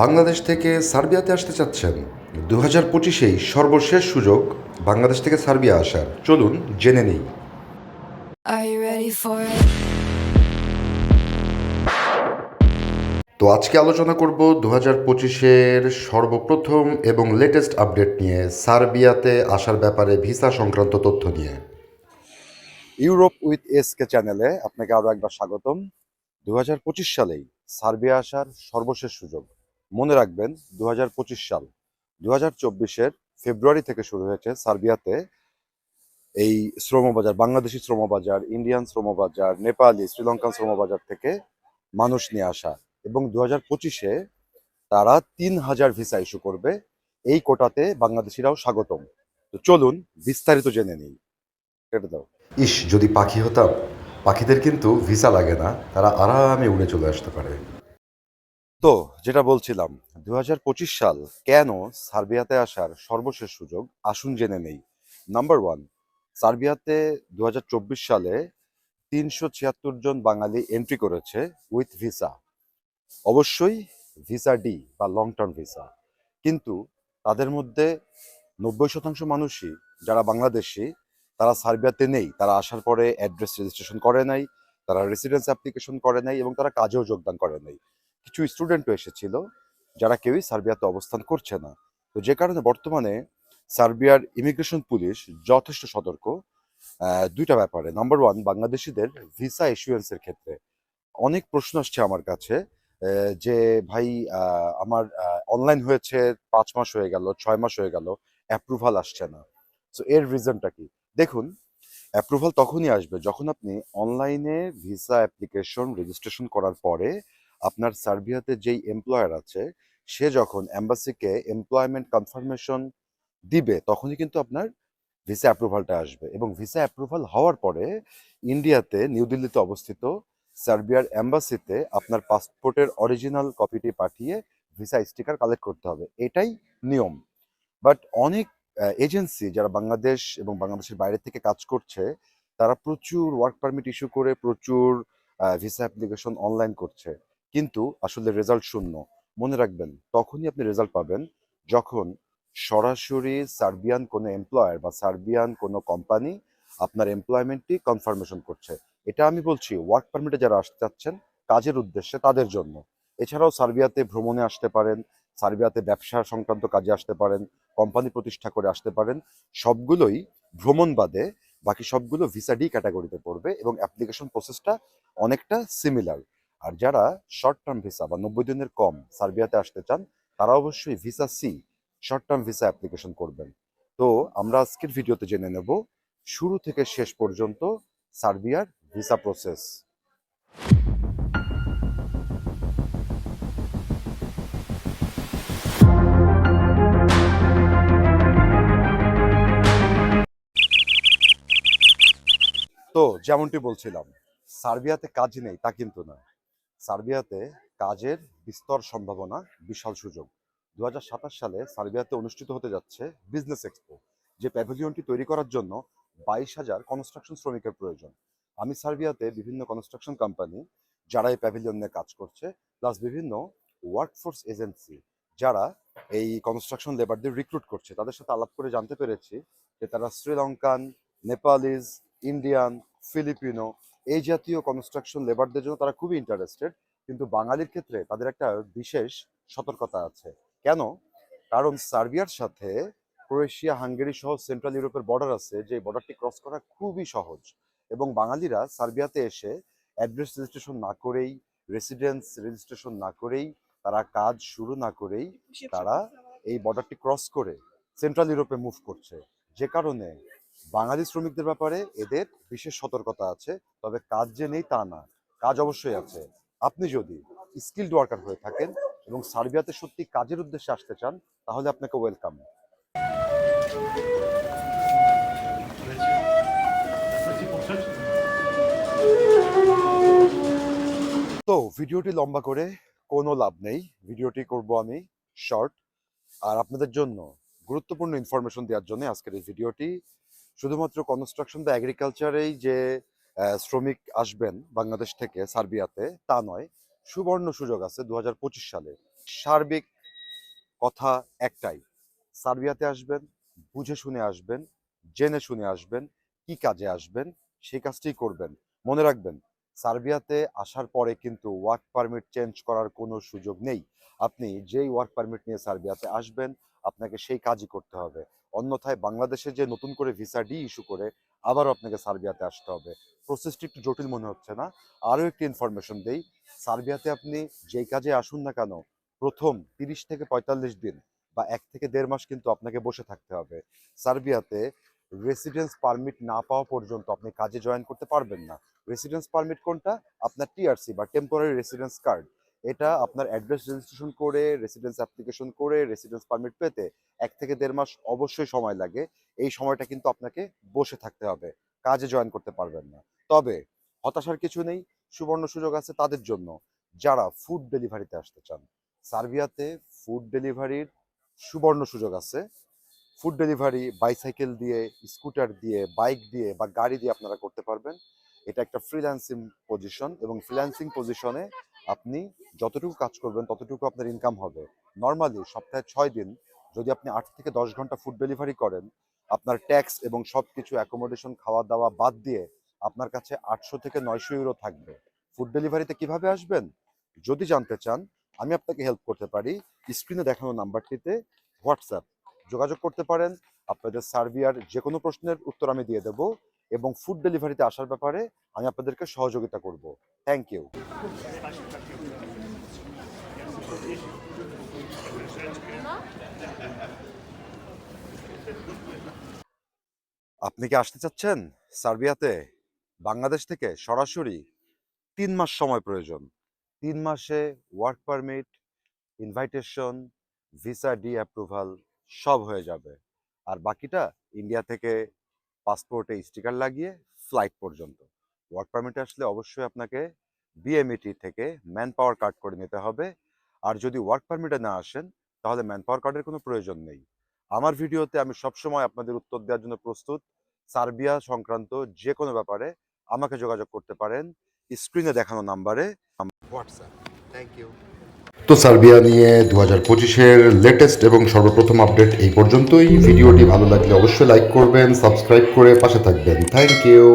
বাংলাদেশ থেকে সার্বিয়াতে আসতে চাচ্ছেন। দু হাজার পঁচিশেই সর্বশেষ সুযোগ বাংলাদেশ থেকে সার্বিয়া আসার। চলুন জেনে নেই? তো আজকে আলোচনা করব দু হাজার পঁচিশের সর্বপ্রথম এবং লেটেস্ট আপডেট নিয়ে সার্বিয়াতে আসার ব্যাপারে ভিসা সংক্রান্ত তথ্য নিয়ে। ইউরোপ উইথ এসকে চ্যানেলে আপনাকে আরও একবার স্বাগতম। দু হাজার পঁচিশ সালেই সার্বিয়া আসার সর্বশেষ সুযোগ। মনে রাখবেন দু সাল দু হাজার ফেব্রুয়ারি থেকে শুরু হয়েছে সার্বিয়াতে এই শ্রমবাজার, বাংলাদেশি শ্রমবাজার, ইন্ডিয়ান শ্রমবাজার, নেপালি, শ্রীলঙ্কান শ্রমবাজার থেকে মানুষ নিয়ে আসা। এবং দু হাজার পঁচিশে তারা তিন হাজার ভিসা ইস্যু করবে। এই কোটাতে বাংলাদেশিরাও স্বাগতম। তো চলুন, বিস্তারিত জেনে নিই। কেটে দাও। ইস যদি পাখি হতাম, পাখিদের কিন্তু ভিসা লাগে না, তারা আরামে উড়ে চলে আসতে পারে। তো যেটা বলছিলাম দু হাজার পঁচিশ সাল কেন সার্বিয়াতে আসার সর্বশেষ সুযোগ আসুন জেনে নেই। নাম্বার ওয়ান সার্বিয়াতে দু হাজার চব্বিশ সালে তিনশো ছিয়াত্তর জন বাঙালি এন্ট্রি করেছে উইথ ভিসা অবশ্যই ভিসা ডি বা লং টার্ম ভিসা কিন্তু তাদের মধ্যে নব্বই শতাংশ মানুষই যারা বাংলাদেশি, তারা সার্বিয়াতে নেই। তারা আসার পরে অ্যাড্রেস রেজিস্ট্রেশন করে নাই, তারা রেসিডেন্স অ্যাপ্লিকেশন করে নাই এবং তারা কাজেও যোগদান করে নাই। কিছু স্টুডেন্টও এসেছিল যারা কেউই সার্বিয়াতে অবস্থান করছে না। তো যে কারণে বর্তমানে সার্বিয়ার ইমিগ্রেশন পুলিশ যথেষ্ট সতর্ক। দুইটা ব্যাপারে। নাম্বার ওয়ান, বাংলাদেশিদের ভিসা ইস্যুয়েন্সের ক্ষেত্রে অনেক প্রশ্ন আসছে আমার কাছে যে ভাই আমার অনলাইন হয়েছে, পাঁচ মাস হয়ে গেল, ছয় মাস হয়ে গেল অ্যাপ্রুভাল আসছে না। সো এর রিজনটা কি? দেখুন অ্যাপ্রুভাল তখনই আসবে যখন আপনি অনলাইনে ভিসা অ্যাপ্লিকেশন রেজিস্ট্রেশন করার পরে আপনার সার্বিয়াতে যেই এমপ্লয়ার আছে, সে যখন এম্বাসিকে এমপ্লয়মেন্ট কনফার্মেশন দিবে, তখনই কিন্তু আপনার ভিসা অ্যাপ্রুভালটা আসবে। এবং ভিসা অ্যাপ্রুভাল হওয়ার পরে ইন্ডিয়াতে, নিউ দিল্লিতে অবস্থিত সার্বিয়ার এম্বাসিতে আপনার পাসপোর্টের অরিজিনাল কপিটি পাঠিয়ে ভিসা স্টিকার কালেক্ট করতে হবে। এটাই নিয়ম। বাট অনেক এজেন্সি যারা বাংলাদেশ এবং বাংলাদেশের বাইরে থেকে কাজ করছে, তারা প্রচুর ওয়ার্ক পারমিট ইস্যু করে প্রচুর ভিসা অ্যাপ্লিকেশন অনলাইন করছে। কিন্তু আসলে রেজাল্ট শূন্য। মনে রাখবেন, তখনই আপনি রেজাল্ট পাবেন যখন সরাসরি সার্বিয়ান কোনো এমপ্লয়ার বা সার্বিয়ান কোনো কোম্পানি আপনার এমপ্লয়মেন্টটি কনফার্মেশন করছে। এটা আমি বলছি ওয়ার্ক পারমিটে যারা আসতে চাচ্ছেন, কাজের উদ্দেশ্যে তাদের জন্য। এছাড়াও সার্বিয়াতে ভ্রমণে আসতে পারেন, সার্বিয়াতে ব্যবসা সংক্রান্ত কাজে আসতে পারেন কোম্পানি প্রতিষ্ঠা করে আসতে পারেন, সবগুলোই ভ্রমণ বাদে বাকি সবগুলো ভিসা ডি ক্যাটাগরিতে পড়বে এবং অ্যাপ্লিকেশন প্রসেসটা অনেকটা সিমিলার আর যারা শর্ট টার্ম ভিসা বা নব্বই দিনের কম সার্বিয়াতে আসতে চান, তারা অবশ্যই visa C short term visa application করবেন। তো আমরা আজকের ভিডিওতে জেনে নেব, শুরু থেকে শেষ পর্যন্ত সার্বিয়ার ভিসা প্রসেস তো যেমনটি বলছিলাম, সার্বিয়াতে কাজ নেই তা কিন্তু না সার্বিয়াতে কাজের বিস্তর সম্ভাবনা বিশাল সুযোগ। দু হাজার সাতাশ সালে সার্বিয়াতে অনুষ্ঠিত হতে যাচ্ছে বিজনেস এক্সপো, যে প্যাভিলিয়নটি তৈরি করার জন্য বাইশ হাজার কনস্ট্রাকশন শ্রমিকের প্রয়োজন। আমি সার্বিয়াতে বিভিন্ন কনস্ট্রাকশন কোম্পানি যারা এই প্যাভিলিয়ন নিয়ে কাজ করছে, প্লাস বিভিন্ন ওয়ার্কফোর্স এজেন্সি যারা এই কনস্ট্রাকশন লেবারদের রিক্রুট করছে, তাদের সাথে আলাপ করে জানতে পেরেছি যে তারা শ্রীলঙ্কান, নেপালিজ, ইন্ডিয়ান, ফিলিপিনো এই জাতীয় কনস্ট্রাকশন লেবারদের জন্য তারা খুবই ইন্টারেস্টেড কিন্তু বাঙালির ক্ষেত্রে তাদের একটা বিশেষ সতর্কতা আছে। কেন? কারণ সার্বিয়ার সাথে ক্রোয়েশিয়া হাঙ্গেরি সহ সেন্ট্রাল ইউরোপের বর্ডার আছে যে বর্ডারটি ক্রস করা খুবই সহজ। এবং বাঙালিরা সার্বিয়াতে এসে অ্যাড্রেস রেজিস্ট্রেশন না করেই রেসিডেন্স রেজিস্ট্রেশন না করেই তারা কাজ শুরু না করেই তারা এই বর্ডারটি ক্রস করে সেন্ট্রাল ইউরোপে মুভ করছে। যে কারণে বাঙালি শ্রমিকদের ব্যাপারে এদের বিশেষ সতর্কতা আছে, তবে কাজ যে নেই তা না। কাজ অবশ্যই আছে। আপনি যদি স্কিল্ড ওয়ার্কার হয়ে থাকেন এবং সার্বিয়াতে সত্যি কাজের উদ্দেশ্যে আসতে চান, তাহলে আপনাকে ওয়েলকাম তো ভিডিওটি লম্বা করে কোনো লাভ নেই। ভিডিওটি করব আমি শর্ট আর আপনাদের জন্য গুরুত্বপূর্ণ ইনফরমেশন দেওয়ার জন্য আজকের এই ভিডিওটি শুধুমাত্র কনস্ট্রাকশন বা অ্যাগ্রিকালচারেই যে শ্রমিক আসবেন বাংলাদেশ থেকে সার্বিয়াতে, তা নয়, সুবর্ণ সুযোগ আছে দু হাজার পঁচিশ সালে। সার্বিক কথা একটাই, সার্বিয়াতে আসবেন, বুঝে শুনে আসবেন, জেনে শুনে আসবেন, কি কাজে আসবেন সেই কাজটি করবেন। মনে রাখবেন, সার্বিয়াতে আসার পরে কিন্তু ওয়ার্ক পারমিট চেঞ্জ করার কোনো সুযোগ নেই। আপনি যেই ওয়ার্ক পারমিট নিয়ে সার্বিয়াতে আসবেন আপনাকে সেই কাজই করতে হবে। অন্যথায় বাংলাদেশে যে নতুন করে ভিসা ডি ইস্যু করে, আবারও আপনাকে সার্বিয়াতে আসতে হবে। প্রসেসটি একটু জটিল মনে হচ্ছে না? আরও একটি ইনফরমেশন দেই। সার্বিয়াতে আপনি যেই কাজে আসুন না কেন, প্রথম তিরিশ থেকে পঁয়তাল্লিশ দিন বা এক থেকে দেড় মাস কিন্তু আপনাকে বসে থাকতে হবে। সার্বিয়াতে রেসিডেন্স পারমিট না পাওয়া পর্যন্ত আপনি কাজে জয়েন করতে পারবেন না। রেসিডেন্স পারমিট কোনটা? আপনার টিআরসি বা টেম্পোরারি রেসিডেন্স কার্ড এটা আপনার অ্যাড্রেস রেজিস্ট্রেশন করে রেসিডেন্স অ্যাপ্লিকেশন করে রেসিডেন্স পারমিট পেতে এক থেকে দেড় মাস অবশ্যই সময় লাগে। এই সময়টা কিন্তু আপনাকে বসে থাকতে হবে, কাজে জয়েন করতে পারবেন না। তবে হতাশার কিছু নেই, সুবর্ণ সুযোগ আছে তাদের জন্য। যারা ফুড ডেলিভারিতে আসতে চান, সার্বিয়াতে ফুড ডেলিভারির সুবর্ণ সুযোগ আছে। ফুড ডেলিভারি বাইসাইকেল দিয়ে স্কুটার দিয়ে বাইক দিয়ে বা গাড়ি দিয়ে আপনারা করতে পারবেন। এটা একটা ফ্রিল্যান্সিং পজিশন এবং ফ্রিল্যান্সিং পজিশনে আপনি যতটুকু কাজ করবেন, ততটুকু আপনার ইনকাম হবে। নর্মালি সপ্তাহে ছয় দিন যদি আপনি আট থেকে দশ ঘণ্টা ফুড ডেলিভারি করেন, আপনার ট্যাক্স এবং সব কিছু অ্যাকোমোডেশন খাওয়া দাওয়া বাদ দিয়ে আপনার কাছে আটশো থেকে নয়শো ইউরো থাকবে। ফুড ডেলিভারিতে কীভাবে আসবেন? যদি জানতে চান, আমি আপনাকে হেল্প করতে পারি। স্ক্রিনে দেখানো নাম্বারটিতে হোয়াটসঅ্যাপ যোগাযোগ করতে পারেন। আপনাদের সার্বিয়ার যে কোনো প্রশ্নের উত্তর আমি দিয়ে দেবো। এবং ফুড ডেলিভারিতে আসার ব্যাপারে আমি আপনাদেরকে সহযোগিতা করব। থ্যাংক ইউ আপনি কি আসতে চাচ্ছেন সার্বিয়াতে? বাংলাদেশ থেকে সরাসরি তিন মাস সময় প্রয়োজন। তিন মাসে work permit invitation visa D approval সব হয়ে যাবে। আর বাকিটা ইন্ডিয়া থেকে পাসপোর্টে স্টিকার লাগিয়ে ফ্লাইট পর্যন্ত। ওয়ার্ক পারমিটে আসলে অবশ্যই আপনাকে বিএমইটি থেকে ম্যান পাওয়ার কার্ড করে নিতে হবে। আর যদি ওয়ার্ক পারমিটে না আসেন, তাহলে ম্যান পাওয়ার কার্ডের কোনো প্রয়োজন নেই। আমার ভিডিওতে আমি সবসময় আপনাদের উত্তর দেওয়ার জন্য প্রস্তুত। সার্বিয়া সংক্রান্ত যে কোনো ব্যাপারে আমাকে যোগাযোগ করতে পারেন। স্ক্রিনে দেখানো নাম্বারে হোয়াটসঅ্যাপ থ্যাংক ইউ তো সার্বিয়া নিয়ে দু হাজার পঁচিশের লেটেস্ট এবং সর্বপ্রথম আপডেট এই পর্যন্তই। ভিডিওটি ভালো লাগলে অবশ্যই লাইক করবেন সাবস্ক্রাইব করে পাশে থাকবেন। Thank you